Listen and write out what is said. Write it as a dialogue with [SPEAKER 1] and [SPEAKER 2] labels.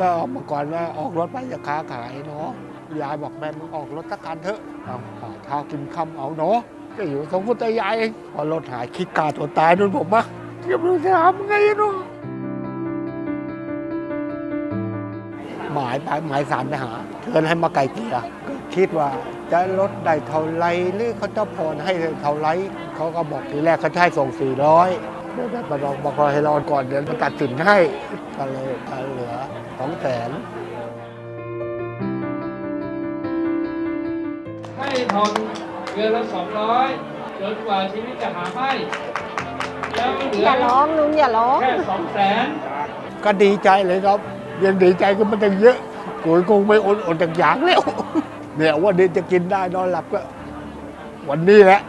[SPEAKER 1] ก็เมื่อก่อนว่าออกรถไปจะค้าขายเนาะยายบอกแม่มึงออกรถสักคันเถอะเอาข้าวกินคำเอาเนาะก็อยู่สองคนต่ยายเองพอรถหายคิดกาตัวตายนู่นผมมาเทียบรู้จะทำไงเนาะหมายไปหมายสารไปหาเชิญให้มาไกลเกลี่ยก็คิดว่าจะลดได้เท่าไรหรือเขาจะผ่อนให้เท่าไรเขาก็บอกทีแรกเขาให้ส่ง 400เดี๋ยวมาลองบอกให้รอก่อนเดี๋ยวมันตัดสินให้ก็เลยเหลือ สองแสน
[SPEAKER 2] ให้ผ่อนเดือนละสองร้อยจนกว่าชีวิตจะหาไม่แล้วเหลื
[SPEAKER 3] อย่าร้องลุงอย่าร้อง
[SPEAKER 2] แค่สองแสน
[SPEAKER 1] ก็ดีใจเลยครับยังดีใจก็มันตั้งเยอะกูคงไม่อดอดจากอยากแล้ว เนี่ยวันนี้จะกินได้นอนหลับก็ วันนี้แหละ